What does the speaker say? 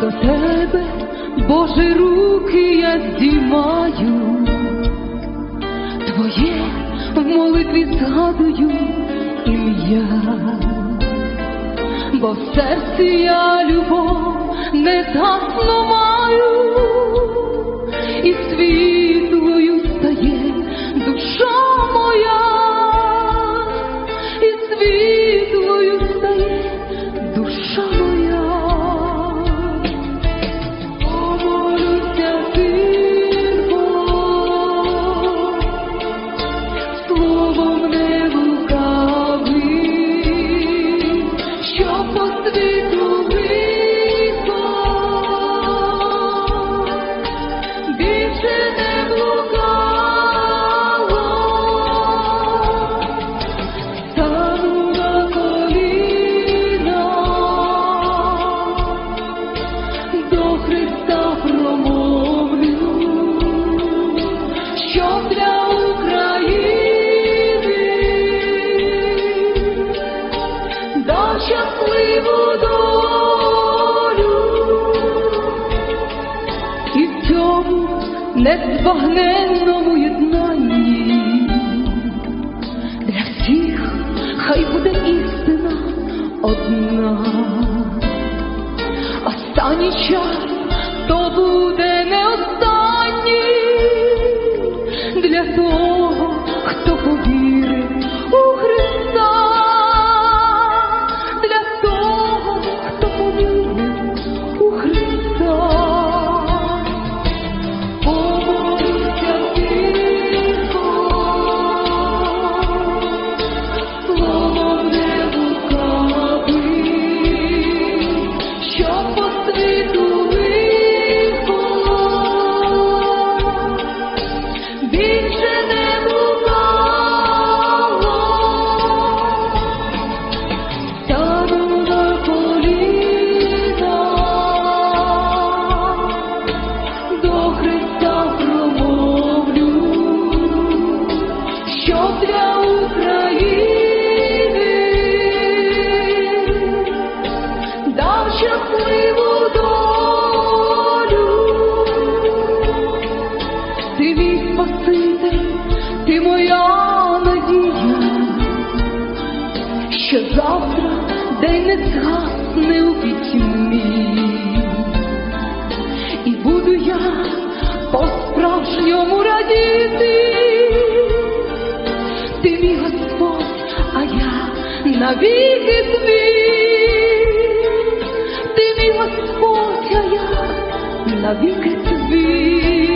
до тебе, Боже, руки я здіймаю, Твоє в молитві згадую ім'я, бо в серці я любов незгасну маю, незбагненному єднанні. Для всіх хай буде істина одна. Останній час то буде не день не згасне у пітьмі. І буду я по-справжньому радіти, ти мій Господь, а я навіки твій, ти мій Господь, а я навіки твій.